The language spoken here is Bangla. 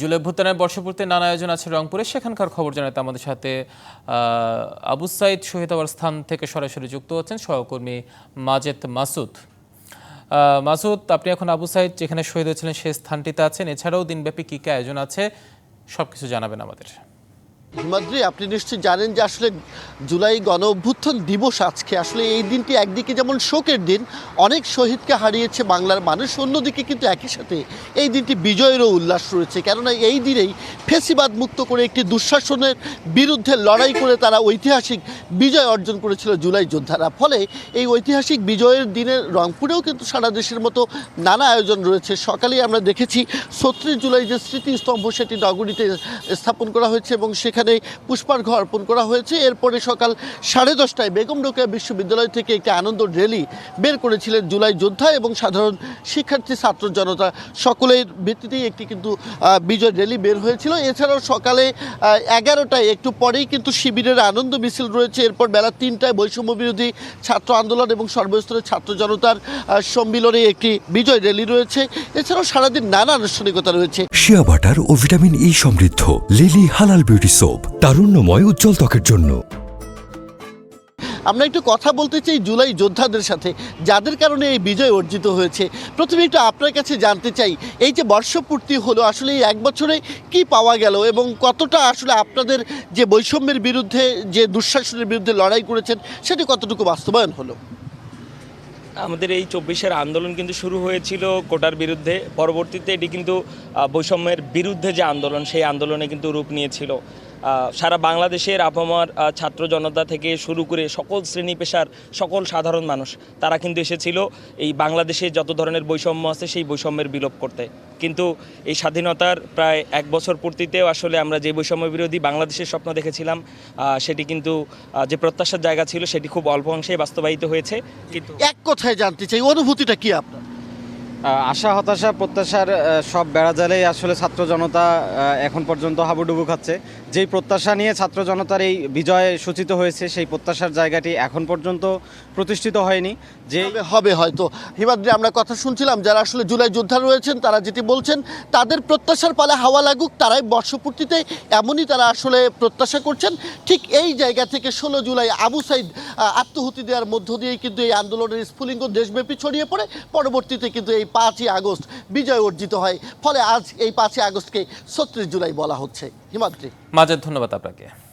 জুলাই ভুটানের বর্ষপূর্তি নানা আয়োজন আছে রংপুরে। সেখানকার খবর জানাতে আমাদের সাথে আবু সাইদ শহীদ হওয়ার স্থান থেকে সরাসরি যুক্ত হচ্ছেন সহকর্মী মাজেদ মাসুদ। মাসুদ, আপনি এখন আবু সাইদ যেখানে শহীদ হয়েছিলেন সেই স্থানটিতে আছেন। এছাড়াও দিনব্যাপী কী কী আয়োজন আছে সব কিছু জানাবেন আমাদের। হিমাদ্রি, আপনি নিশ্চয়ই জানেন যে আসলে জুলাই গণ অভ্যুত্থান দিবস আজকে। আসলে এই দিনটি একদিকে যেমন শোকের দিন, অনেক শহীদকে হারিয়েছে বাংলার মানুষ, অন্যদিকে কিন্তু একই সাথে এই দিনটি বিজয়েরও উল্লাস রয়েছে। কেননা এই দিনেই ফেসিবাদ মুক্ত করে একটি দুঃশাসনের বিরুদ্ধে লড়াই করে তারা ঐতিহাসিক বিজয় অর্জন করেছিল জুলাই যোদ্ধারা। ফলে এই ঐতিহাসিক বিজয়ের দিনে রংপুরেও কিন্তু সারা দেশের মতো নানা আয়োজন রয়েছে। সকালেই আমরা দেখেছি ছত্রিশ জুলাই যে স্মৃতিস্তম্ভ সেটি নগরীতে স্থাপন করা হয়েছে এবং সেখানে পুষ্পার্ঘ অর্পণ করা হয়েছে। এরপরে সকাল সাড়ে দশটায় বেগম রোকেয়া বিশ্ববিদ্যালয় থেকে একটি আনন্দ র্যালি বের করেছিলেন জুলাই যোদ্ধা এবং সাধারণ শিক্ষার্থী, ছাত্র জনতা। সকলের ভিত্তিতেই একটি কিন্তু বিজয় র্যালি বের হয়েছিল। এছাড়াও সকালে এগারোটায় একটু পরেই কিন্তু শিবিরের আনন্দ মিছিল রয়েছে। এরপর বেলা তিনটায় বৈষম্য বিরোধী ছাত্র আন্দোলন এবং সর্বস্তরের ছাত্র জনতার সম্মিলনে একটি বিজয় র্যালি রয়েছে। এছাড়াও সারাদিন নানা আনুষ্ঠানিকতা রয়েছে। শিয়া বাটার ও ভিটামিন ই সমৃদ্ধ, লিলি হালাল বিউটি সোপ, তারুণ্যময় উজ্জ্বল ত্বকের জন্য। আমরা একটু কথা বলতে চাই জুলাই যোদ্ধাদের সাথে, যাদের কারণে এই বিজয় অর্জিত হয়েছে। প্রথমে একটু আপনার কাছে জানতে চাই, এই যে বর্ষপূর্তি হলো, আসলে এই এক বছরে কি পাওয়া গেল এবং কতটা আসলে আপনাদের যে বৈষম্যের বিরুদ্ধে, যে দুঃশাসনের বিরুদ্ধে লড়াই করেছেন, সেটি কতটুকু বাস্তবায়ন হলো? আমাদের এই চব্বিশের আন্দোলন কিন্তু শুরু হয়েছিল কোটার বিরুদ্ধে। পরবর্তীতে এটি কিন্তু বৈষম্যের বিরুদ্ধে যে আন্দোলন, সেই আন্দোলনে কিন্তু রূপ নিয়েছিল। সারা বাংলাদেশের আবহাওয়ার ছাত্র জনতা থেকে শুরু করে সকল শ্রেণি পেশার সকল সাধারণ মানুষ, তারা কিন্তু এসেছিল এই বাংলাদেশে যত ধরনের বৈষম্য আছে সেই বৈষম্যের বিলোপ করতে। কিন্তু এই স্বাধীনতার প্রায় এক বছর পূর্তিতেও আসলে আমরা যে বৈষম্য বিরোধী বাংলাদেশের স্বপ্ন দেখেছিলাম সেটি কিন্তু যে প্রত্যাশার জায়গা ছিল সেটি খুব অল্প অংশেই বাস্তবায়িত হয়েছে। কিন্তু এক কথায় জানতে চাই, অনুভূতিটা কি আপনার? আশা, হতাশা, প্রত্যাশার সব বেড়াজালেই আসলে ছাত্র জনতা এখন পর্যন্ত হাবুডুবু খাচ্ছে। যেই প্রত্যাশা নিয়ে ছাত্র জনতার এই বিজয় সূচিত হয়েছে, সেই প্রত্যাশার জায়গাটি এখন পর্যন্ত প্রতিষ্ঠিত হয়নি। যে হবে হয়তো। হিমাদ্রি, আমরা কথা শুনছিলাম, যারা আসলে জুলাই যোদ্ধা রয়েছেন, তারা যেটি বলছেন, তাদের প্রত্যাশার পালে হাওয়া লাগুক, তারাই বর্ষপূর্তিতে এমনই তারা আসলে প্রত্যাশা করছেন। ঠিক এই জায়গা থেকে ষোলো জুলাই আবু সাইদ আত্মহুতি দেওয়ার মধ্য দিয়েই কিন্তু এই আন্দোলনের স্ফুলিঙ্গ দেশব্যাপী ছড়িয়ে পড়ে। পরবর্তীতে কিন্তু এই পাঁচই আগস্ট বিজয় অর্জিত হয়। ফলে আজ এই পাঁচই আগস্টকে ছত্রিশ জুলাই বলা হচ্ছে। হিমাদ্রি। মাঝের ধন্যবাদ আপনাকে।